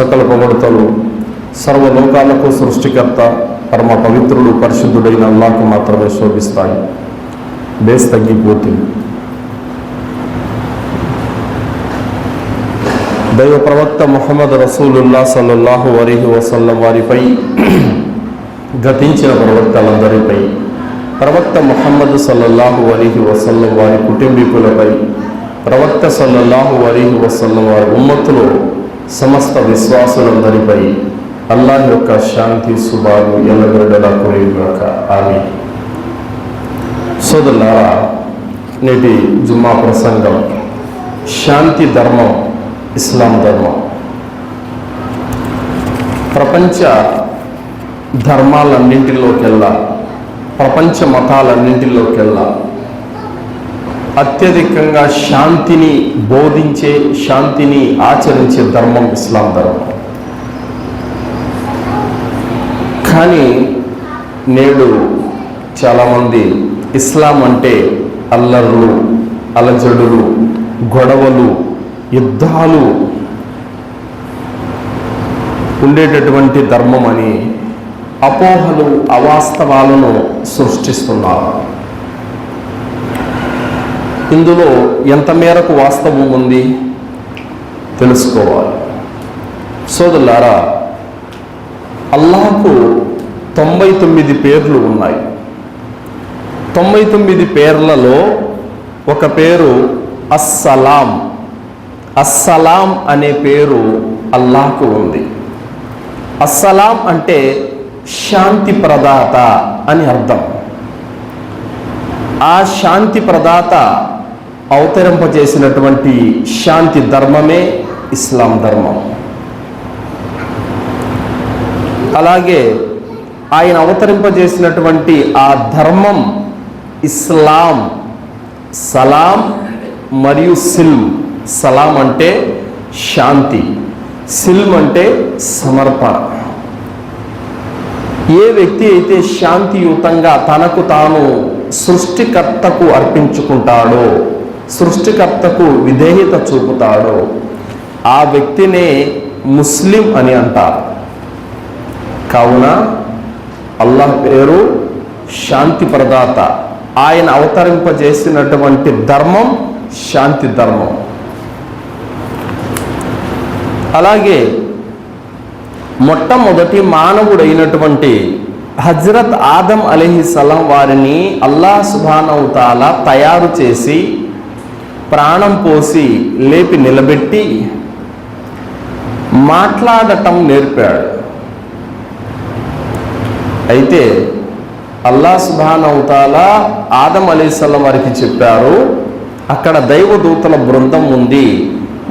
సకల పొగడతలు సర్వలోకాలకు సృష్టికర్త పరమ పవిత్రుడు పరిశుద్ధుడైన అల్లాకు మాత్రమే శోభిస్తాయి. బేస్ తగ్గిపోతుంది. దైవ ప్రవక్త మొహమ్మద్ రసూలుల్లా సల్లల్లాహు అలీహి వసల్లం వారిపై గతించిన ప్రవక్తలందరిపై ప్రవక్త మొహమ్మద్ సల్లల్లాహు అలీహి వసల్లం వారి కుటుంబీకులపై ప్రవక్త సల్లల్లాహు అలీహి వసల్లం వారి ఉమ్మత్తులో సమస్త విశ్వాసులందరిపై అల్లాహ్ యొక్క శాంతి శుభాలు ఎల్లగడలా కోరిగాక ఆమె సోదరులారా నేటి జుమ్మా ప్రసంగం శాంతి ధర్మం ఇస్లాం ధర్మం. ప్రపంచ ధర్మాలన్నింటిలోకెల్లా ప్రపంచ మతాలన్నింటిలోకెల్లా అత్యధికంగా శాంతిని బోధించే శాంతిని ఆచరించే ధర్మం ఇస్లాం ధర్మం. కానీ నేడు చాలామంది ఇస్లాం అంటే అల్లర్లు అలజడులు గొడవలు యుద్ధాలు ఉండేటటువంటి ధర్మం అని అపోహలు అవాస్తవాలను సృష్టిస్తున్నారు. ఇందులో ఎంత మేరకు వాస్తవం ఉంది తెలుసుకోవాలి. సోదరులారా అల్లాహకు తొంభై తొమ్మిది పేర్లు ఉన్నాయి. తొంభై తొమ్మిది పేర్లలో ఒక పేరు అస్సలాం. అస్సలాం అనే పేరు అల్లాహకు ఉంది. అస్సలాం అంటే శాంతి ప్రదాత అని అర్థం. ఆ శాంతి ప్రదాత అవతరింపజేసినటువంటి శాంతి ధర్మమే ఇస్లాం ధర్మం. అలాగే ఆయన అవతరింపజేసినటువంటి ఆ ధర్మం ఇస్లాం సలాం మరియు సిల్మ్. సలాం అంటే శాంతి సిల్మ్ అంటే సమర్పణ. ఏ వ్యక్తి అయితే శాంతియుతంగా తనకు తాను సృష్టికర్తకు అర్పించుకుంటాడో సృష్టికర్తకు విధేయత చూపుతాడో ఆ వ్యక్తినే ముస్లిం అని అంటారు. కావున అల్లాహ్ పేరు శాంతి ప్రదాత. ఆయన అవతరింపజేసినటువంటి ధర్మం శాంతి ధర్మం. అలాగే మొట్టమొదటి మానవుడైనటువంటి హజరత్ ఆదం అలీహిసలం వారిని అల్లా సుభానవుతాల తయారు చేసి ప్రాణం పోసి లేపి నిలబెట్టి మాట్లాడటం నేర్పాడు. అయితే అల్లా సుభానవుతాల ఆదం అలీసల్లం వారికి చెప్పారు అక్కడ దైవదూతల బృందం ఉంది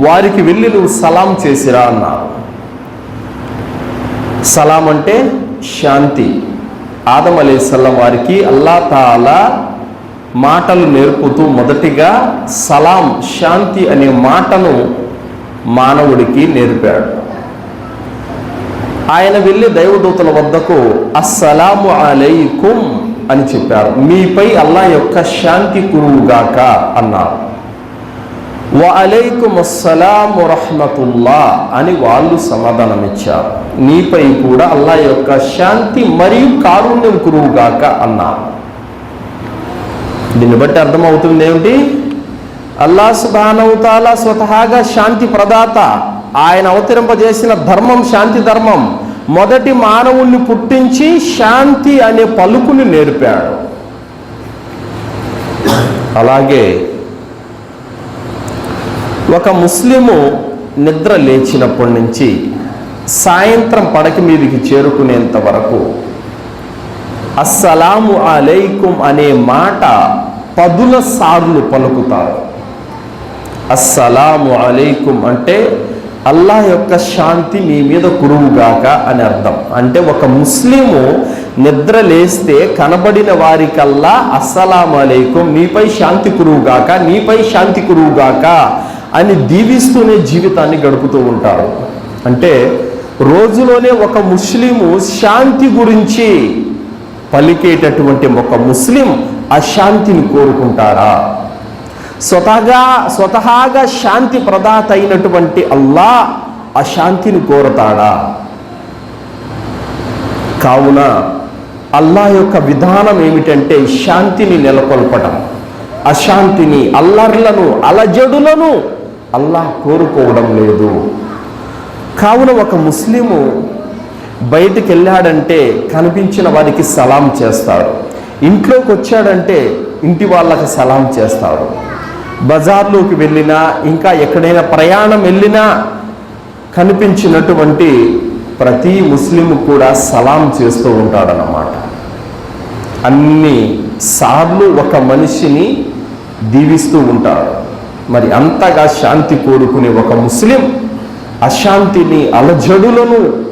వారికి వెళ్ళి నువ్వు సలాం చేసిరా అన్నారు. సలాం అంటే శాంతి. ఆదం అలీసల్లం వారికి అల్లా తాలా మాటలు నేర్పుతూ మొదటిగా సలాం శాంతి అనే మాటను మానవుడికి నేర్పాడు. ఆయన వెళ్ళి దైవదూతల వద్దకు అస్సలాము అలైకుం అని చెప్పారు. మీపై అల్లా యొక్క శాంతి కురువుగాక అన్నారు. వ అస్సలాం రహ్మతుల్లా అని వాళ్ళు సమాధానం ఇచ్చారు నీపై కూడా అల్లా యొక్క శాంతి మరియు కారుణ్యం కురువుగాక అన్నారు. దీన్ని బట్టి అర్థమవుతుంది ఏమిటి? అల్లా సుబానవుతాల స్వతహాగా శాంతి ప్రదాత. ఆయన అవతరింపజేసిన ధర్మం శాంతి ధర్మం. మొదటి మానవుణ్ణి పుట్టించి శాంతి అనే పలుకుని నేర్పాడు. అలాగే ఒక ముస్లిము నిద్ర లేచినప్పటి నుంచి సాయంత్రం పడక మీదికి చేరుకునేంత వరకు అస్సలాము అలైకుం అనే మాట పదుల సార్లు పలుకుతారు. అస్సలాము అలైకుం అంటే అల్లా యొక్క శాంతి మీ మీద కురువుగాక అని అర్థం. అంటే ఒక ముస్లిము నిద్ర లేస్తే కనబడిన వారికల్లా అస్సలాం అలైకుం మీపై శాంతి కురువుగాక నీపై శాంతి కురువుగాక అని దీవిస్తూనే జీవితాన్ని గడుపుతూ ఉంటారు. అంటే రోజులోనే ఒక ముస్లిము శాంతి గురించి పలికేటటువంటి ఒక ముస్లిం అశాంతిని కోరుకుంటారా? స్వతహగా స్వతహాగా శాంతి ప్రదాత అయినటువంటి అల్లా అశాంతిని కోరతాడా? కావున అల్లా యొక్క విధానం ఏమిటంటే శాంతిని నెలకొల్పటం. అశాంతిని అల్లర్లను అలజడులను అల్లాహ్ కోరుకోవడం లేదు. కావున ఒక ముస్లిము బయటికి వెళ్ళాడంటే కనిపించిన వారికి సలాం చేస్తాడు. ఇంట్లోకి వచ్చాడంటే ఇంటి వాళ్ళకి సలాం చేస్తాడు. బజార్లోకి వెళ్ళినా ఇంకా ఎక్కడైనా ప్రయాణం వెళ్ళినా కనిపించినటువంటి ప్రతి ముస్లిం కూడా సలాం చేస్తూ ఉంటాడనమాట అన్ని సార్లు ఒక మనిషిని దీవిస్తూ ఉంటాడు. మరి అంతగా శాంతి కోరుకునే ఒక ముస్లిం అశాంతిని అలజడులను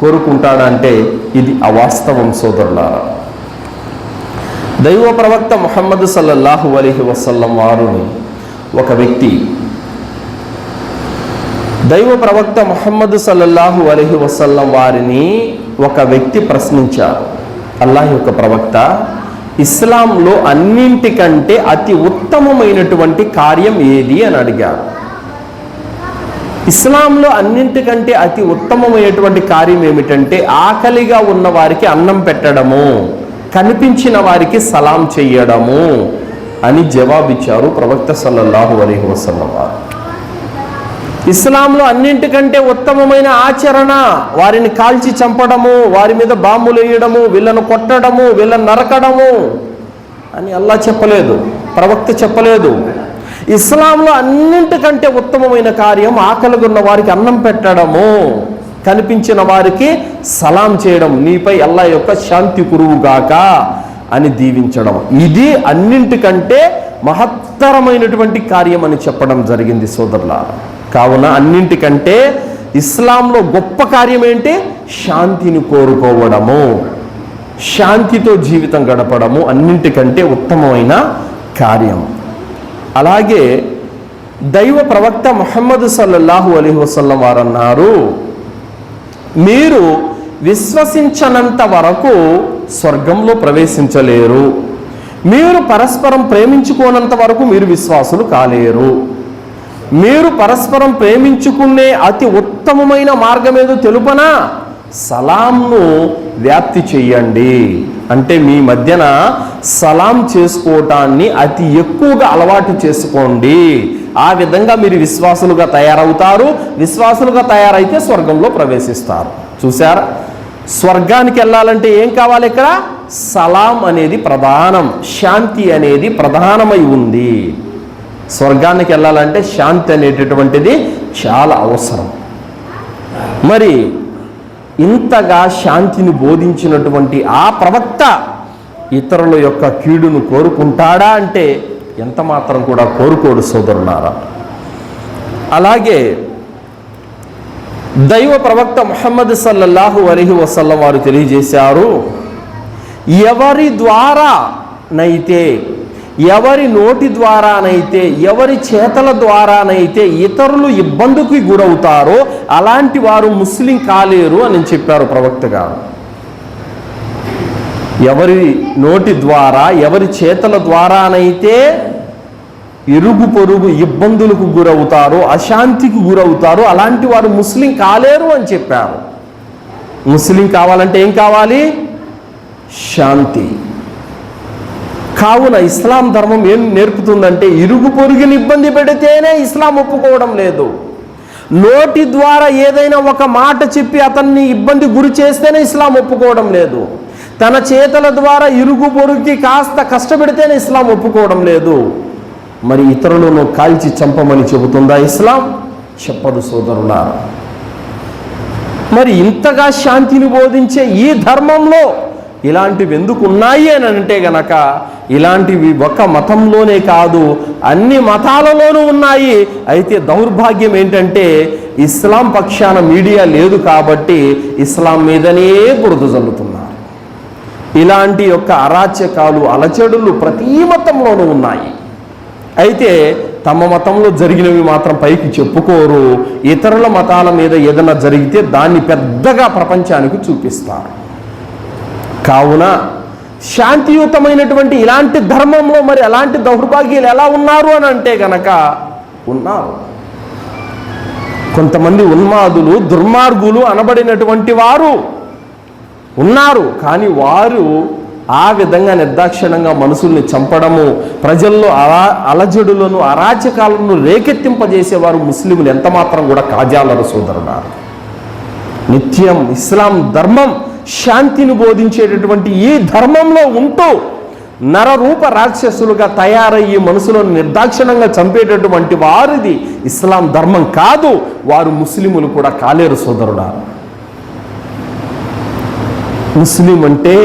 కోరుకుంటాడంటే ఇది అవాస్తవం సోదరులారా. దైవ ప్రవక్త ముహమ్మద్ సల్లల్లాహు అలీహి వసల్లం వారుని ఒక వ్యక్తి దైవ ప్రవక్త ముహమ్మద్ సల్లల్లాహు అలీహి వసల్లం వారిని ఒక వ్యక్తి ప్రశ్నించారు. అల్లాహ్ యొక్క ప్రవక్త ఇస్లాంలో అన్నింటికంటే అతి ఉత్తమమైనటువంటి కార్యం ఏది అని అడిగారు. ఇస్లాంలో అన్నింటికంటే అతి ఉత్తమమైనటువంటి కార్యం ఏమిటంటే ఆకలిగా ఉన్న వారికి అన్నం పెట్టడము కనిపించిన వారికి సలాం చెయ్యడము అని జవాబిచ్చారు ప్రవక్త సల్లల్లాహు అలీ వసల్లం వారు. ఇస్లాంలో అన్నింటికంటే ఉత్తమమైన ఆచరణ వారిని కాల్చి చంపడము వారి మీద బాంబులు వేయడము వీళ్ళను కొట్టడము వీళ్ళను నరకడము అని అల్లా చెప్పలేదు ప్రవక్త చెప్పలేదు. ఇస్లాంలో అన్నింటికంటే ఉత్తమమైన కార్యం ఆకలిగున్న వారికి అన్నం పెట్టడము. కనిపించిన వారికి సలాం చేయడం. నీపై అల్లా యొక్క శాంతి కురువుగాక అని దీవించడం. ఇది అన్నింటికంటే మహత్తరమైనటువంటి కార్యం అని చెప్పడం జరిగింది సోదరుల కావున అన్నింటికంటే ఇస్లాంలో గొప్ప కార్యం ఏంటి? శాంతిని కోరుకోవడము. శాంతితో జీవితం గడపడము అన్నింటికంటే ఉత్తమమైన కార్యం. అలాగే దైవ ప్రవక్త మొహమ్మద్ సల్లల్లాహు అలీ వసల్లం వారు అన్నారు మీరు విశ్వసించనంత వరకు స్వర్గంలో ప్రవేశించలేరు. మీరు పరస్పరం ప్రేమించుకోనంత వరకు మీరు విశ్వాసులు కాలేరు. మీరు పరస్పరం ప్రేమించుకునే అతి ఉత్తమమైన మార్గం ఏదో తెలుపనా? సలాంను వ్యాప్తి చెయ్యండి అంటే మీ మధ్యన సలాం చేసుకోవటాన్ని అతి ఎక్కువగా అలవాటు చేసుకోండి. ఆ విధంగా మీరు విశ్వాసులుగా తయారవుతారు. విశ్వాసులుగా తయారైతే స్వర్గంలో ప్రవేశిస్తారు. చూసారా స్వర్గానికి వెళ్ళాలంటే ఏం కావాలి ఇక్కడ? సలాం అనేది ప్రధానం. శాంతి అనేది ప్రధానమై ఉంది. స్వర్గానికి వెళ్ళాలంటే శాంతి అనేటటువంటిది చాలా అవసరం. మరి ఇంతగా శాంతిని బోధించినటువంటి ఆ ప్రవక్త ఇతరుల యొక్క కీడును కోరుకుంటాడా అంటే ఎంత మాత్రం కూడా కోరుకోడు సోదరులారా. అలాగే దైవ ప్రవక్త ముహమ్మద్ సల్లల్లాహు అలీహి వసల్లం వారు తెలియజేశారు ఎవరి ద్వారా నైతే ఎవరి నోటి ద్వారానైతే ఎవరి చేతల ద్వారానైతే ఇతరులు ఇబ్బందికి గురవుతారో అలాంటి వారు ముస్లిం కాలేరు అని చెప్పారు ప్రవక్త గారు. ఎవరి నోటి ద్వారా ఎవరి చేతల ద్వారానైతే ఇరుగు పొరుగు ఇబ్బందులకు గురవుతారో అశాంతికి గురవుతారు అలాంటి వారు ముస్లిం కాలేరు అని చెప్పారు. ముస్లిం కావాలంటే ఏం కావాలి? శాంతి. కావున ఇస్లాం ధర్మం ఏం నేర్పుతుందంటే ఇరుగు పొరుగుని ఇబ్బంది పెడితేనే ఇస్లాం ఒప్పుకోవడం లేదు. నోటి ద్వారా ఏదైనా ఒక మాట చెప్పి అతన్ని ఇబ్బంది గురి చేస్తేనే ఇస్లాం ఒప్పుకోవడం లేదు. తన చేతల ద్వారా ఇరుగు పొరుగుకి కాస్త కష్టపెడితేనే ఇస్లాం ఒప్పుకోవడం లేదు. మరి ఇతరులను కాల్చి చంపమని చెబుతుందా ఇస్లాం? చెప్పదు సోదరులారా. మరి ఇంతగా శాంతిని బోధించే ఈ ధర్మంలో ఇలాంటివి ఎందుకు ఉన్నాయి అని అంటే గనక ఇలాంటివి ఒక మతంలోనే కాదు అన్ని మతాలలోనూ ఉన్నాయి. అయితే దౌర్భాగ్యం ఏంటంటే ఇస్లాం పక్షాన మీడియా లేదు కాబట్టి ఇస్లాం మీదనే బురద జల్లుతున్నారు. ఇలాంటి యొక్క అరాచకాలు అలచడులు ప్రతి మతంలోనూ ఉన్నాయి. అయితే తమ మతంలో జరిగినవి మాత్రం పైకి చెప్పుకోరు. ఇతరుల మతాల మీద ఏదైనా జరిగితే దాన్ని పెద్దగా ప్రపంచానికి చూపిస్తారు. కావున శాంతియుతమైనటువంటి ఇలాంటి ధర్మంలో మరి అలాంటి దౌర్భాగ్యాలు ఎలా ఉన్నారు అని అంటే గనక ఉన్నారు. కొంతమంది ఉన్మాదులు దుర్మార్గులు అనబడినటువంటి వారు ఉన్నారు. కానీ వారు ఆ విధంగా నిర్దాక్షిణంగా మనుషుల్ని చంపడము ప్రజల్లో అలా అలజడులను అరాచకాలను రేకెత్తింపజేసేవారు ముస్లింలు ఎంతమాత్రం కూడా కాజాలరు సోదరుడారు నిత్యం ఇస్లాం ధర్మం శాంతిని బోధించేటటువంటి ఈ ధర్మంలో ఉంటూ నరరూప రాక్షసులుగా తయారయ్యి మనసులను నిర్దాక్షిణంగా చంపేటటువంటి వారిది ఇస్లాం ధర్మం కాదు. వారు ముస్లిములు కూడా కాలేరు సోదరుడా. ముస్లిం అంటే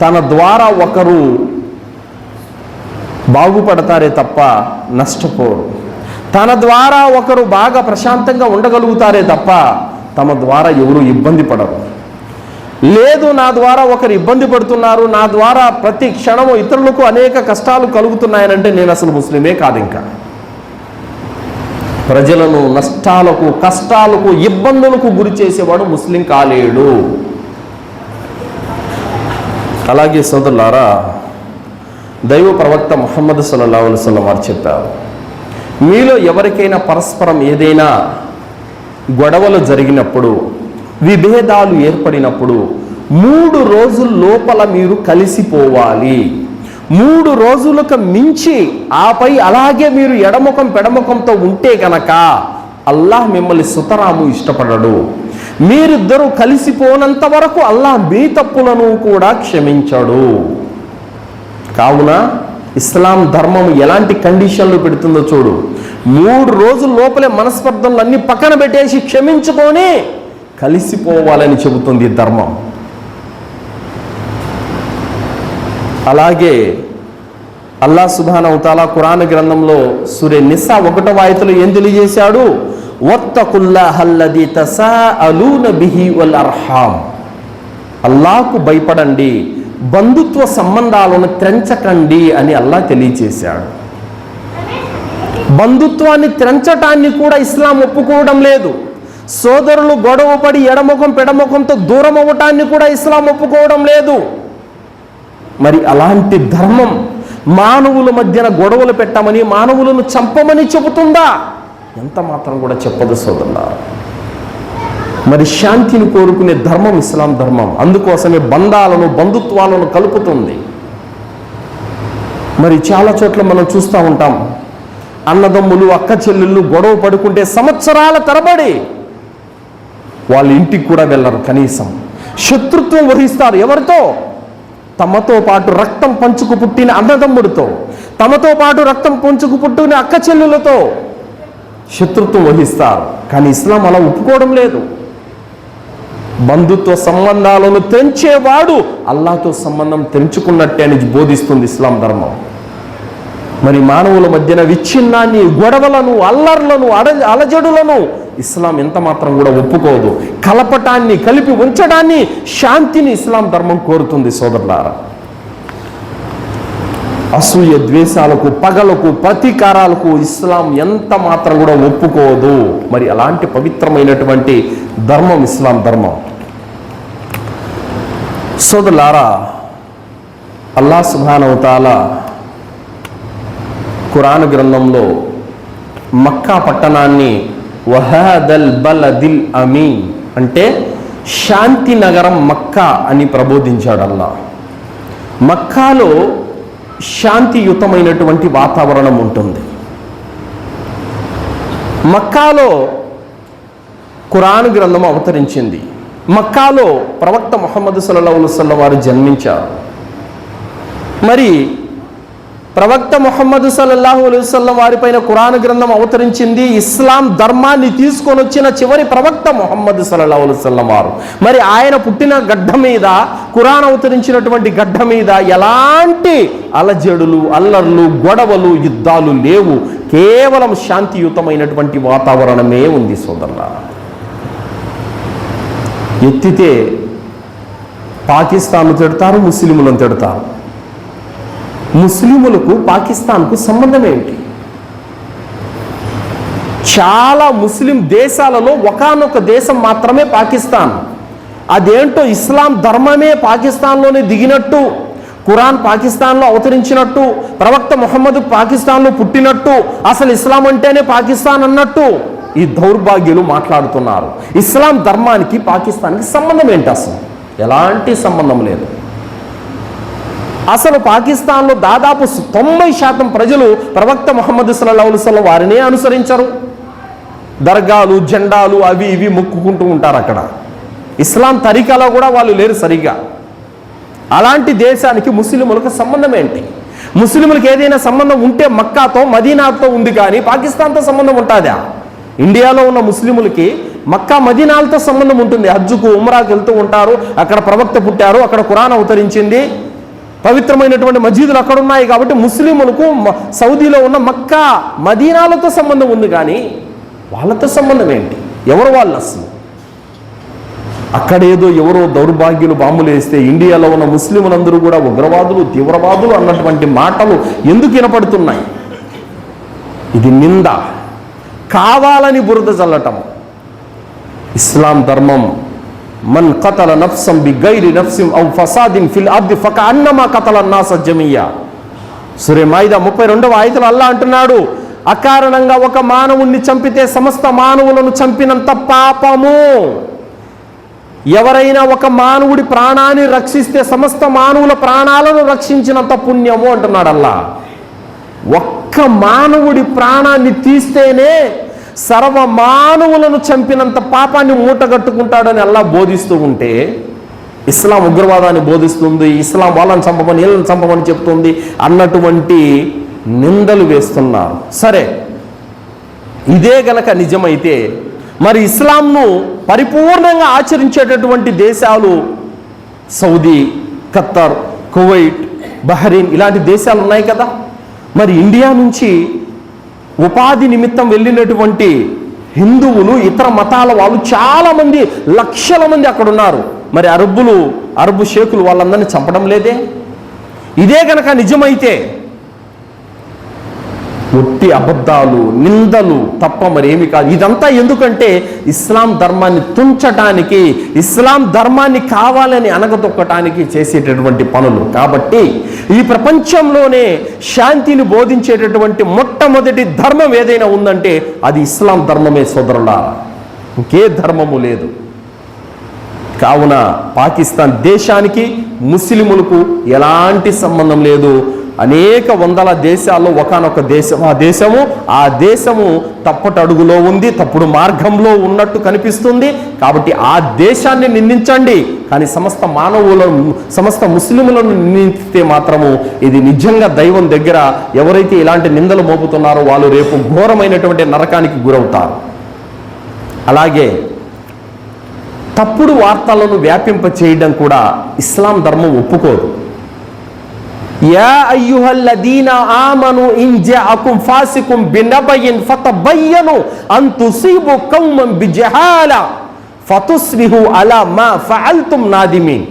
తన ద్వారా ఒకరు బాగుపడతారే తప్ప నష్టపోరు. తన ద్వారా ఒకరు బాగా ప్రశాంతంగా ఉండగలుగుతారే తప్ప తమ ద్వారా ఎవరు ఇబ్బంది పడరు. లేదు నా ద్వారా ఒకరు ఇబ్బంది పడుతున్నారు నా ద్వారా ప్రతి క్షణము ఇతరులకు అనేక కష్టాలు కలుగుతున్నాయనంటే నేను అసలు ముస్లిమే కాదు ఇంకా ప్రజలను నష్టాలకు కష్టాలకు ఇబ్బందులకు గురి చేసేవాడు ముస్లిం కాలేడు. అలాగే సోదరులారా దైవ ప్రవక్త ముహమ్మద్ సల్లా అలైహి వారు చెప్పారు మీలో ఎవరికైనా పరస్పరం ఏదైనా గొడవలు జరిగినప్పుడు విభేదాలు ఏర్పడినప్పుడు మూడు రోజుల లోపల మీరు కలిసిపోవాలి. మూడు రోజులకు మించి ఆపై అలాగే మీరు ఎడముఖం పెడముఖంతో ఉంటే గనక అల్లాహ్ మిమ్మల్ని సుతరాము ఇష్టపడడు. మీరిద్దరూ కలిసిపోనంత వరకు అల్లాహ్ మీ తప్పులను కూడా క్షమించడు. కావున ఇస్లాం ధర్మం ఎలాంటి కండిషన్లు పెడుతుందో చూడు. మూడు రోజుల లోపలే మనస్పర్ధలు అన్ని పక్కన పెట్టేసి క్షమించుకొని కలిసిపోవాలని చెబుతుంది ధర్మం. అలాగే అల్లా సుధాన ఉతాలా కురాన్ గ్రంథంలో సూర్య నిస్సా ఒకటో వాయతలు ఏం తెలియజేశాడు? బిహి వల్ అర్హాం. అల్లాకు భయపడండి బంధుత్వ సంబంధాలను త్రెంచకండి అని అల్లా తెలియచేశాడు బంధుత్వాన్ని త్రెంచటాన్ని కూడా ఇస్లాం ఒప్పుకోవడం లేదు. సోదరులు గొడవపడి ఎడముఖం పెడముఖంతో దూరం అవ్వటాన్ని కూడా ఇస్లాం ఒప్పుకోవడం లేదు. మరి అలాంటి ధర్మం మానవుల మధ్యన గొడవలు పెట్టమని మానవులను చంపమని చెబుతుందా? ఎంత మాత్రం కూడా చెప్పదు సోదరులా మరి శాంతిని కోరుకునే ధర్మం ఇస్లాం ధర్మం. అందుకోసమే బంధాలను బంధుత్వాలను కలుపుతుంది. మరి చాలా చోట్ల మనం చూస్తూ ఉంటాం. అన్నదమ్ములు అక్క చెల్లెళ్ళు గొడవ పడుకుంటే సంవత్సరాల తరబడి వాళ్ళ ఇంటికి కూడా వెళ్ళరు కనీసం. శత్రుత్వం వహిస్తారు ఎవరితో? తమతో పాటు రక్తం పంచుకు పుట్టిన అన్నదమ్ముడితో. తమతో పాటు రక్తం పంచుకు పుట్టిన అక్క చెల్లెలతో శత్రుత్వం వహిస్తారు. కానీ ఇస్లాం అలా ఒప్పుకోవడం లేదు. బంధుత్వ సంబంధాలను తెంచేవాడు అల్లాతో సంబంధం తెంచుకున్నట్టే అని బోధిస్తుంది ఇస్లాం ధర్మం. మరి మానవుల మధ్యన విచ్ఛిన్నాన్ని గొడవలను అల్లర్లను అడ అలజడులను ఇస్లాం ఎంత మాత్రం కూడా ఒప్పుకోదు. కలపటాన్ని కలిపి ఉంచడాన్ని శాంతిని ఇస్లాం ధర్మం కోరుతుంది సోదరులారా. అసూయ ద్వేషాలకు పగలకు ప్రతీకారాలకు ఇస్లాం ఎంత మాత్రం కూడా ఒప్పుకోదు. మరి అలాంటి పవిత్రమైనటువంటి ధర్మం ఇస్లాం ధర్మం. సోదరులారా అల్లా సుభానవతాల ఖురాన్ గ్రంథంలో మక్కా పట్టణాన్ని వహాదల్ బలదిల్ అమీన్. అంటే శాంతి నగరం మక్కా అని ప్రబోధించాడు అల్లా. మక్కాలో శాంతియుతమైనటువంటి వాతావరణం ఉంటుంది. మక్కాలో ఖురాన్ గ్రంథం అవతరించింది. మక్కాలో ప్రవక్త ముహమ్మద్ సల్లా అలైహి వసల్లం వారు జన్మించారు. మరి ప్రవక్త ముహమ్మద్ సల్లల్లాహు అలైహి వారిపైన కురాన్ గ్రంథం అవతరించింది. ఇస్లాం ధర్మాన్ని తీసుకొని వచ్చిన చివరి ప్రవక్త ముహమ్మద్ సల్లల్లాహు అలైహి వారు. మరి ఆయన పుట్టిన గడ్డ మీద కురాన్ అవతరించినటువంటి గడ్డ మీద ఎలాంటి అలజడులు అల్లర్లు గొడవలు యుద్ధాలు లేవు. కేవలం శాంతియుతమైనటువంటి వాతావరణమే ఉంది సోదరుల ఎత్తితే పాకిస్తాన్ను తిడతారు ముస్లింలను తిడతారు. ముస్లిములకు పాకిస్తాన్కు సంబంధం ఏమిటి చాలా ముస్లిం దేశాలలో ఒకానొక దేశం మాత్రమే పాకిస్తాన్. అదేంటో ఇస్లాం ధర్మమే పాకిస్తాన్లోనే దిగినట్టు కురాన్ పాకిస్తాన్లో అవతరించినట్టు ప్రవక్త ముహమ్మద్ పాకిస్తాన్లో పుట్టినట్టు అసలు ఇస్లాం అంటేనే పాకిస్తాన్ అన్నట్టు ఈ దౌర్భాగ్యులు మాట్లాడుతున్నారు. ఇస్లాం ధర్మానికి పాకిస్తాన్కి సంబంధం ఏంటి అసలు? ఎలాంటి సంబంధం లేదు. అసలు పాకిస్తాన్లో దాదాపు తొంభై శాతం ప్రజలు ప్రవక్త మొహమ్మద్ సల్లాహు వారినే అనుసరించరు. దర్గాలు జెండాలు అవి ఇవి మొక్కుకుంటూ ఉంటారు అక్కడ. ఇస్లాం తరికాలో కూడా వాళ్ళు లేరు సరిగా అలాంటి దేశానికి ముస్లిములకు సంబంధం ఏంటి? ముస్లింలకు ఏదైనా సంబంధం ఉంటే మక్కాతో మదీనాతో ఉంది కానీ పాకిస్తాన్తో సంబంధం ఉంటుందా? ఇండియాలో ఉన్న ముస్లిములకి మక్కా మదీనాలతో సంబంధం ఉంటుంది. హజ్జుకు ఉమరాకు వెళ్తూ ఉంటారు. అక్కడ ప్రవక్త పుట్టారు. అక్కడ ఖురాన్ అవతరించింది. పవిత్రమైనటువంటి మసీదులు అక్కడ ఉన్నాయి కాబట్టి ముస్లింలకు మ- సౌదీలో ఉన్న మక్కా మదీనాలతో సంబంధం ఉంది కానీ వాళ్ళతో సంబంధం ఏంటి? ఎవరు వాళ్ళు అసలు? అక్కడేదో ఎవరో దౌర్భాగ్యులు బాంబులు వేస్తే ఇండియాలో ఉన్న ముస్లింలందరూ కూడా ఉగ్రవాదులు తీవ్రవాదులు అన్నటువంటి మాటలు ఎందుకు వినపడుతున్నాయి? ఇది నింద. కావాలని బురద చల్లటం. ఇస్లాం ధర్మం మన్ కతల నఫ్సం బి గైరి నఫ్సిం ఔ ఫసాదిన్ ఫిల్ అబ్ది ఫక అన్నమా కతల నాస జమియా సురే మాయిదా ముప్పై రెండవ ఆయుధలు అల్లా అంటున్నాడు. అకారణంగా ఒక మానవుణ్ణి చంపితే సమస్త మానవులను చంపినంత పాపము. ఎవరైనా ఒక మానవుడి ప్రాణాన్ని రక్షిస్తే సమస్త మానవుల ప్రాణాలను రక్షించినంత పుణ్యము అంటున్నాడు అల్లా. ఒక్క మానవుడి ప్రాణాన్ని తీస్తేనే సర్వ మానవులను చంపినంత పాపాన్ని మూటగట్టుకుంటాడని అల్లా బోధిస్తూ ఉంటే ఇస్లాం ఉగ్రవాదాన్ని బోధిస్తుంది ఇస్లాం వాళ్ళని చంపమని వీళ్ళని చంపమని చెప్తుంది అన్నటువంటి నిందలు వేస్తున్నారు. సరే ఇదే గనక నిజమైతే మరి ఇస్లాంను పరిపూర్ణంగా ఆచరించేటటువంటి దేశాలు సౌదీ ఖత్తర్ కువైట్ బహరీన్ ఇలాంటి దేశాలు ఉన్నాయి కదా? మరి ఇండియా నుంచి ఉపాధి నిమిత్తం వెళ్ళినటువంటి హిందువులు ఇతర మతాల వాళ్ళు చాలామంది లక్షల మంది అక్కడ ఉన్నారు మరి అరబ్బులు అరబ్బు షేకులు వాళ్ళందరినీ చంపడం లేదే? ఇదే గనక నిజమైతే ఒట్టి అబద్ధాలు నిందలు తప్ప మరేమి కాదు. ఇదంతా ఎందుకంటే ఇస్లాం ధర్మాన్ని తుంచటానికి ఇస్లాం ధర్మాన్ని కావాలని అనగదొక్కటానికి చేసేటటువంటి పనులు. కాబట్టి ఈ ప్రపంచంలోనే శాంతిని బోధించేటటువంటి మొట్టమొదటి ధర్మం ఏదైనా ఉందంటే అది ఇస్లాం ధర్మమే సోదరులా ఇంకే ధర్మము లేదు. కావున పాకిస్తాన్ దేశానికి ముస్లిములకు ఎలాంటి సంబంధం లేదు. అనేక వందల దేశాల్లో ఒకనొక దేశం. ఆ దేశము ఆ దేశము తప్పటి అడుగులో ఉంది తప్పుడు మార్గంలో ఉన్నట్టు కనిపిస్తుంది. కాబట్టి ఆ దేశాన్ని నిందించండి. కానీ సమస్త మానవులను సమస్త ముస్లింలను నిందిస్తే మాత్రము ఇది నిజంగా దైవం దగ్గర ఎవరైతే ఇలాంటి నిందలు మోపుతున్నారో వాళ్ళు రేపు ఘోరమైనటువంటి నరకానికి గురవుతారు. అలాగే తప్పుడు వార్తలను వ్యాపింప చేయడం కూడా ఇస్లాం ధర్మం ఒప్పుకోదు. యా అయ్యుహల్లదీన ఆమను ఇన్ జఅకుం ఫాసికుం బినబయిన్ ఫతబయ్యను అన్ తుసీబు కౌమం బిజహాల ఫతుస్బిహు అలా మా ఫఅల్తుం నాదిమీన్.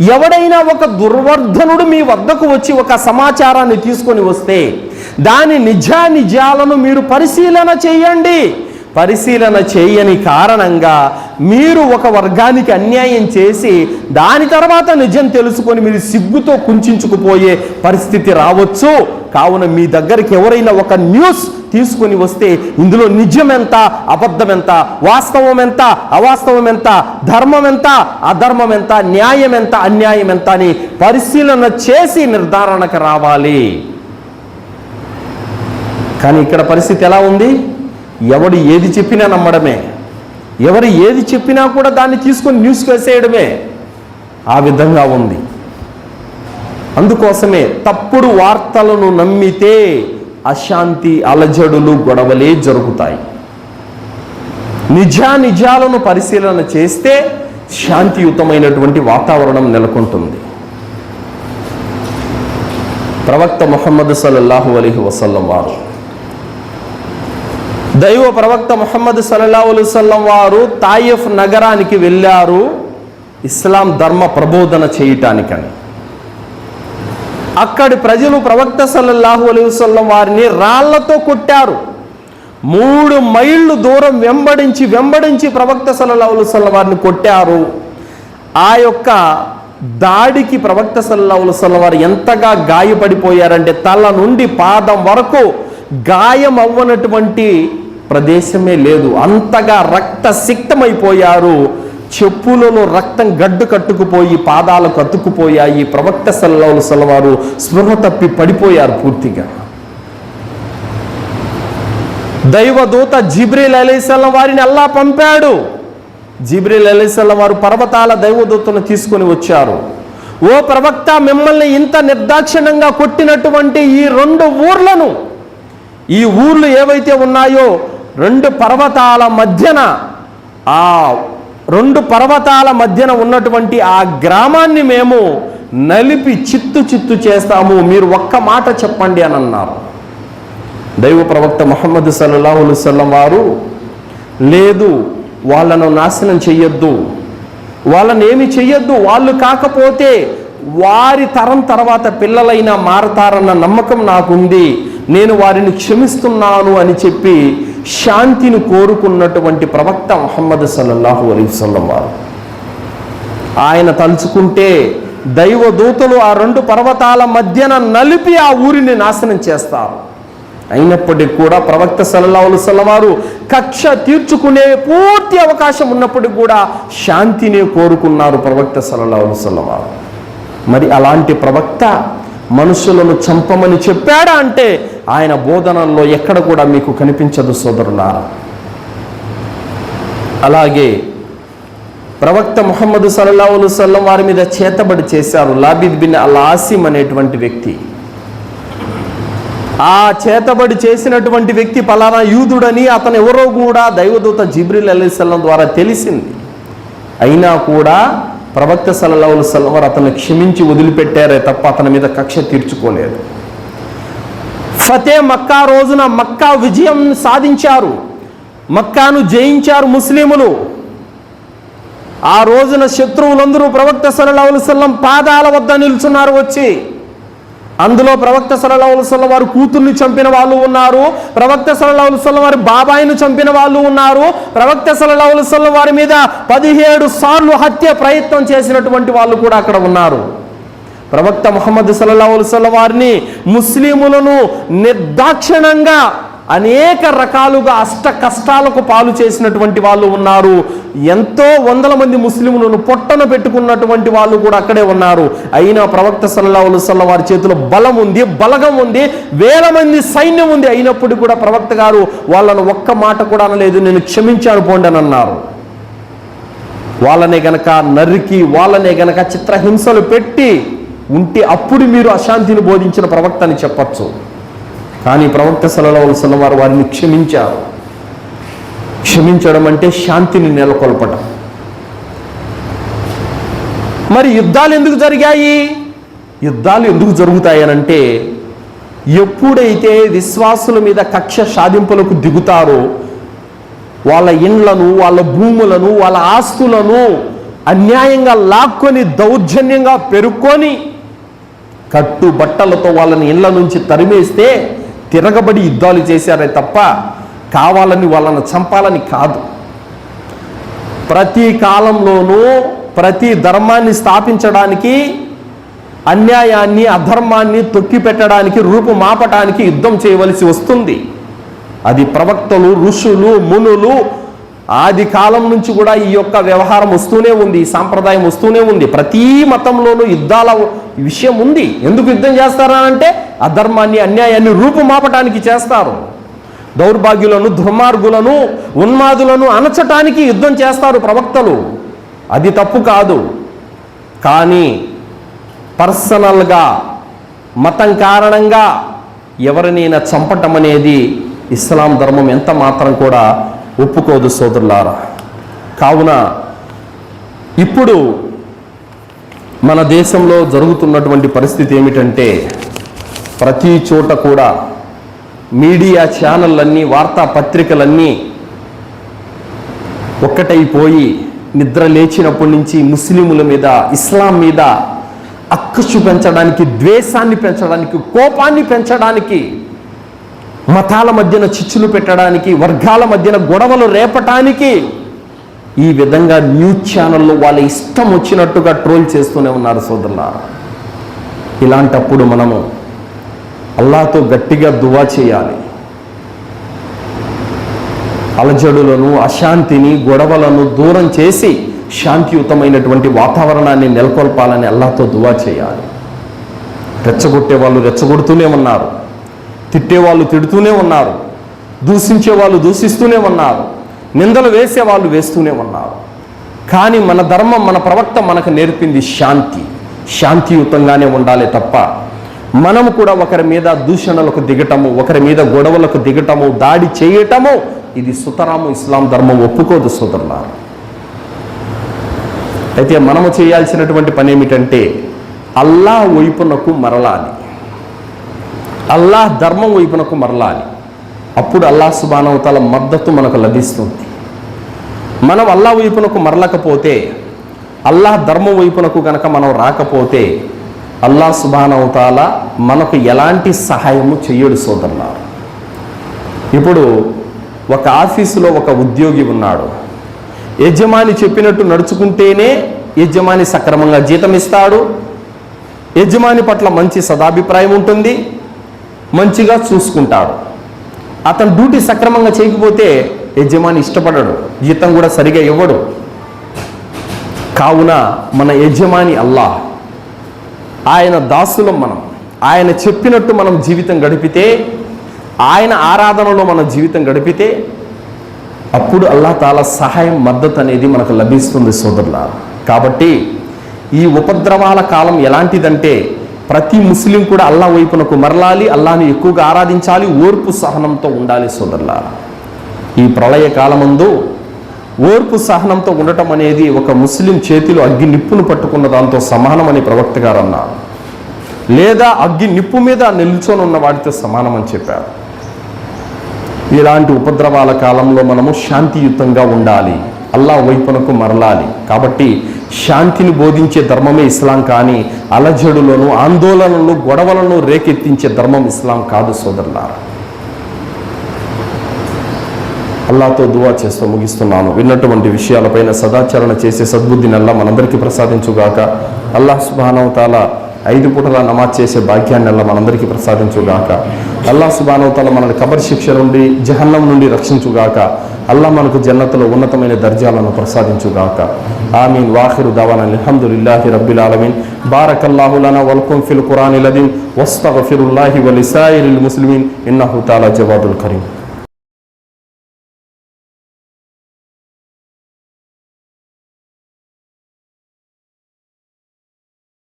ఎవడైనా ఒక దుర్వర్ధనుడు మీ వద్దకు వచ్చి ఒక సమాచారాన్ని తీసుకొని వస్తే దాని నిజానిజాలను మీరు పరిశీలన చేయండి. పరిశీలన చేయని కారణంగా మీరు ఒక వర్గానికి అన్యాయం చేసి దాని తర్వాత నిజం తెలుసుకొని మీరు సిగ్గుతో కుంచుకుపోయే పరిస్థితి రావచ్చు. కావున మీ దగ్గరికి ఎవరైనా ఒక న్యూస్ తీసుకొని వస్తే ఇందులో నిజం ఎంత అబద్ధం ఎంత వాస్తవం ఎంత అవాస్తవం ఎంత ధర్మం ఎంత అధర్మం ఎంత న్యాయం ఎంత అన్యాయం ఎంత అని పరిశీలన చేసి నిర్ధారణకు రావాలి. కానీ ఇక్కడ పరిస్థితి ఎలా ఉంది? ఎవడు ఏది చెప్పినా నమ్మడమే. ఎవరు ఏది చెప్పినా కూడా దాన్ని తీసుకొని న్యూస్కి వేసేయడమే ఆ విధంగా ఉంది. అందుకోసమే తప్పుడు వార్తలను నమ్మితే అశాంతి అలజడులు గొడవలే జరుగుతాయి. నిజానిజాలను పరిశీలన చేస్తే శాంతియుతమైనటువంటి వాతావరణం నెలకొంటుంది. ప్రవక్త ముహమ్మద్ సల్లల్లాహు అలీహి వసల్లం వారు దైవ ప్రవక్త ముహమ్మద్ సల్లల్లాహు వారు తాయిఫ్ నగరానికి వెళ్ళారు ఇస్లాం ధర్మ ప్రబోధన చేయటానికని. అక్కడి ప్రజలు ప్రవక్త సల్లల్లాహు అలైహి వారిని రాళ్ళతో కొట్టారు. మూడు మైళ్ళు దూరం వెంబడించి వెంబడించి ప్రవక్త సల్లల్లాహు అలైహి వారిని కొట్టారు. ఆ యొక్క దాడికి ప్రవక్త సల్లల్లాహు అలైహి వారు ఎంతగా గాయపడిపోయారంటే తల నుండి పాదం వరకు గాయం అవ్వనటువంటి ప్రదేశమే లేదు. అంతగా రక్త సిక్తమైపోయారు చెప్పులలో రక్తం గడ్డు కట్టుకుపోయి పాదాలకు అతుక్కుపోయాయి ప్రవక్త సల్లవులు సలవారు స్పృహ తప్పి పడిపోయారు పూర్తిగా. దైవదూత జిబ్రీల్ అలీసల్లం వారిని అల్లా పంపాడు. జిబ్రీల్ అలీసల్లం వారు పర్వతాల దైవదూతను తీసుకొని వచ్చారు. ఓ ప్రవక్త మిమ్మల్ని ఇంత నిర్దాక్షిణంగా కొట్టినటువంటి ఈ రెండు ఊర్లను ఈ ఊర్లు ఏవైతే ఉన్నాయో రెండు పర్వతాల మధ్యన ఆ రెండు పర్వతాల మధ్యన ఉన్నటువంటి ఆ గ్రామాన్ని మేము నలిపి చిత్తు చిత్తు చేస్తాము. మీరు ఒక్క మాట చెప్పండి అని అన్నారు. దైవ ప్రవక్త మొహమ్మద్ సల్లాహులుసల్లం వారు లేదు వాళ్ళను నాశనం చెయ్యొద్దు. వాళ్ళని ఏమి చెయ్యొద్దు వాళ్ళు కాకపోతే వారి తరం తర్వాత పిల్లలైనా మారతారన్న నమ్మకం నాకుంది. నేను వారిని క్షమిస్తున్నాను అని చెప్పి శాంతిని కోరుకున్నటువంటి ప్రవక్త మహమ్మద్ సల్లల్లాహు అలీస్లం వారు. ఆయన తలుచుకుంటే దైవ దూతలు ఆ రెండు పర్వతాల మధ్యన నలిపి ఆ ఊరిని నాశనం చేస్తారు. అయినప్పటికీ కూడా ప్రవక్త సల్లల్లాహు సల్లం వారు కక్ష తీర్చుకునే పూర్తి అవకాశం ఉన్నప్పటికీ కూడా శాంతిని కోరుకున్నారు ప్రవక్త సల్లల్లాహు సల్లం వారు. మరి అలాంటి ప్రవక్త మనుషులను చంపమని చెప్పాడా అంటే ఆయన బోధనల్లో ఎక్కడ కూడా మీకు కనిపించదు సోదరులారా. అలాగే ప్రవక్త ముహమ్మద్ సల్లాహులు సల్లం వారి మీద చేతబడి చేశారు లాబిద్ బిన్ అల్ ఆసిమ్ అనేటువంటి వ్యక్తి. ఆ చేతబడి చేసినటువంటి వ్యక్తి పలానా యూదుడని అతను ఎవరో కూడా దైవదూత జిబ్రిల్ అలీసల్లం ద్వారా తెలిసింది. అయినా కూడా ప్రవక్త సల్లల్లాహులు సల్లం వారు అతను క్షమించి వదిలిపెట్టారే తప్ప అతని మీద కక్ష తీర్చుకోలేదు. ఫతే మక్కా రోజున మక్కా విజయం సాధించారు. మక్కాను జయించారు ముస్లిములు. ఆ రోజున శత్రువులందరూ ప్రవక్త సలహాహుసల్లం పాదాల వద్ద నిల్చున్నారు వచ్చి. అందులో ప్రవక్త సల్లల్లాహు వారి వారు కూతుర్ని చంపిన వాళ్ళు ఉన్నారు. ప్రవక్త సల్లల్లాహు వారి బాబాయిని చంపిన వాళ్ళు ఉన్నారు. ప్రవక్త సల్లల్లాహు వారి మీద పదిహేడు సార్లు హత్య ప్రయత్నం చేసినటువంటి వాళ్ళు కూడా అక్కడ ఉన్నారు. ప్రవక్త ముహమ్మద్ సల్లల్లాహు సల్లం వారిని ముస్లిములను నిర్దాక్షిణంగా అనేక రకాలుగా అష్ట కష్టాలకు పాలు చేసినటువంటి వాళ్ళు ఉన్నారు. ఎంతో వందల మంది ముస్లింలను పొట్టన పెట్టుకున్నటువంటి వాళ్ళు కూడా అక్కడే ఉన్నారు. అయినా ప్రవక్త సల్లల్లాహు సల్లం వారి చేతిలో బలం ఉంది బలగం ఉంది వేల మంది సైన్యం ఉంది. అయినప్పుడు కూడా ప్రవక్త గారు వాళ్ళను ఒక్క మాట కూడా అనలేదు నేను క్షమించాను పోండి అని అన్నారు. వాళ్ళనే గనక నరికి వాళ్ళనే గనక చిత్రహింసలు పెట్టి ఉంటే అప్పుడు మీరు అశాంతిని బోధించిన ప్రవక్త అని చెప్పచ్చు. కానీ ప్రవక్త సల్లల్లాహు వారు వారిని క్షమించారు. క్షమించడం అంటే శాంతిని నెలకొల్పటం. మరి యుద్ధాలు ఎందుకు జరిగాయి? యుద్ధాలు ఎందుకు జరుగుతాయనంటే ఎప్పుడైతే విశ్వాసుల మీద కక్ష సాధింపులకు దిగుతారో వాళ్ళ ఇండ్లను వాళ్ళ భూములను వాళ్ళ ఆస్తులను అన్యాయంగా లాక్కొని దౌర్జన్యంగా పెరుక్కొని కట్టు బట్టలతో వాళ్ళని ఇళ్ళ నుంచి తరిమేస్తే తిరగబడి యుద్ధాలు చేశారే తప్ప కావాలని వాళ్ళని చంపాలని కాదు. ప్రతి కాలంలోనూ ప్రతి ధర్మాన్ని స్థాపించడానికి అన్యాయాన్ని అధర్మాన్ని తొక్కి పెట్టడానికి రూపుమాపటానికి యుద్ధం చేయవలసి వస్తుంది. అది ప్రవక్తలు ఋషులు మునులు ఆది కాలం నుంచి కూడా ఈ యొక్క వ్యవహారం వస్తూనే ఉంది ఈ సాంప్రదాయం వస్తూనే ఉంది. ప్రతి మతంలోనూ యుద్ధాల విషయం ఉంది. ఎందుకు యుద్ధం చేస్తారా అంటే అధర్మాన్ని అన్యాయాన్ని రూపుమాపటానికి చేస్తారు. దౌర్భాగ్యులను దుర్మార్గులను ఉన్మాదులను అణచటానికి యుద్ధం చేస్తారు ప్రవక్తలు. అది తప్పు కాదు. కానీ పర్సనల్గా మతం కారణంగా ఎవరినైనా చంపటం అనేది ఇస్లాం ధర్మం ఎంత మాత్రం కూడా ఒప్పుకోదు సోదరులారా. కావున ఇప్పుడు మన దేశంలో జరుగుతున్నటువంటి పరిస్థితి ఏమిటంటే ప్రతి చోట కూడా మీడియా ఛానళ్ళన్నీ వార్తాపత్రికలన్నీ ఒక్కటైపోయి నిద్ర లేచినప్పటి నుంచి ముస్లిముల మీద ఇస్లాం మీద అక్కసు పెంచడానికి ద్వేషాన్ని పెంచడానికి కోపాన్ని పెంచడానికి మతాల మధ్యన చిచ్చులు పెట్టడానికి వర్గాల మధ్యన గొడవలు రేపటానికి ఈ విధంగా న్యూస్ ఛానళ్ళు వాళ్ళ ఇష్టం వచ్చినట్టుగా ట్రోల్ చేస్తూనే ఉన్నారు సోదరులారా. ఇలాంటప్పుడు మనము అల్లాతో గట్టిగా దువా చేయాలి. అలజడులను అశాంతిని గొడవలను దూరం చేసి శాంతియుతమైనటువంటి వాతావరణాన్ని నెలకొల్పాలని అల్లాతో దువా చేయాలి. రెచ్చగొట్టే వాళ్ళు రెచ్చగొడుతూనే ఉన్నారు. తిట్టేవాళ్ళు తిడుతూనే ఉన్నారు దూషించే వాళ్ళు దూషిస్తూనే ఉన్నారు నిందలు వేసే వాళ్ళు వేస్తూనే ఉన్నారు. కానీ మన ధర్మం మన ప్రవక్త మనకు నేర్పింది శాంతి. శాంతియుతంగానే ఉండాలి తప్ప మనము కూడా ఒకరి మీద దూషణలకు దిగటము ఒకరి మీద గొడవలకు దిగటము దాడి చేయటము ఇది సుతరాము ఇస్లాం ధర్మం ఒప్పుకోదు సోదరులారు. అయితే మనము చేయాల్సినటువంటి పని ఏమిటంటే అల్లా వైపునకు మరలాలి. అల్లాహ్ ధర్మం వైపునకు మరలాలి. అప్పుడు అల్లాహ్ సుబానవతల మద్దతు మనకు లభిస్తుంది. మనం అల్లా వైపునకు మరలకపోతే అల్లాహ్ ధర్మం వైపునకు గనక మనం రాకపోతే అల్లాహ్ సుబానవతాల మనకు ఎలాంటి సహాయము చెయ్యడు సోదరులారు. ఇప్పుడు ఒక ఆఫీసులో ఒక ఉద్యోగి ఉన్నాడు. యజమాని చెప్పినట్టు నడుచుకుంటేనే యజమాని సక్రమంగా జీతం ఇస్తాడు. యజమాని పట్ల మంచి సదాభిప్రాయం ఉంటుంది. మంచిగా చూసుకుంటాడు. అతను డ్యూటీ సక్రమంగా చేయకపోతే యజమాని ఇష్టపడడు. జీతం కూడా సరిగా ఇవ్వడు. కావున మన యజమాని అల్లాహ్ ఆయన దాసులం మనం. ఆయన చెప్పినట్టు మనం జీవితం గడిపితే ఆయన ఆరాధనలో మన జీవితం గడిపితే అప్పుడు అల్లా తాలా సహాయం మద్దతు అనేది మనకు లభిస్తుంది సోదరుల కాబట్టి ఈ ఉపద్రవాల కాలం ఎలాంటిదంటే ప్రతి ముస్లిం కూడా అల్లా వైపునకు మరలాలి అల్లాని ఎక్కువగా ఆరాధించాలి ఓర్పు సహనంతో ఉండాలి సోదరుల ఈ ప్రళయ కాలమందు ఓర్పు సహనంతో ఉండటం అనేది ఒక ముస్లిం చేతిలో అగ్గి నిప్పును పట్టుకున్న దాంతో సమానమని ప్రవక్త గారు అన్నారు. లేదా అగ్గి నిప్పు మీద నిల్చొని ఉన్న వాటితో సమానమని చెప్పారు. ఇలాంటి ఉపద్రవాల కాలంలో మనము శాంతియుతంగా ఉండాలి అల్లా వైపునకు మరలాలి. కాబట్టి శాంతిని బోధించే ధర్మమే ఇస్లాం కానీ అలజడులను ఆందోళనలు గొడవలను రేకెత్తించే ధర్మం ఇస్లాం కాదు సోదరులారా. అల్లాతో దువా చేస్తూ ముగిస్తున్నాను. విన్నటువంటి విషయాలపైన సదాచరణ చేసే సద్బుద్ధిని అల్లా మనందరికీ ప్రసాదించుగాక. అల్లాహ్ సుబానవతాల ఐదు పూటల నమాజ్ చేసే భాగ్యాన్ని అల్లా మనందరికీ ప్రసాదించుగాక. అల్లాహ్ సుబానవతల మనల్ని కబర్ శిక్ష నుండి జహన్నం నుండి రక్షించుగాక. అల్లా మనకు జన్నతలో ఉన్నతమైన దర్జాలను ప్రసాదించుగాక. ఆమీన్. వాఖిరు దవాన్ ఇల్లాహి రబ్బిల్ ఆలమీన్. బారకల్లాహు లనా వల్కుం ఫిల్ ఖురానిల్ అదీం. వస్తగఫిరుల్లాహి వలిసాయిరిల్ ముస్లిమీన్. ఇన్నహు తాలా జవాదుల్ కరీం.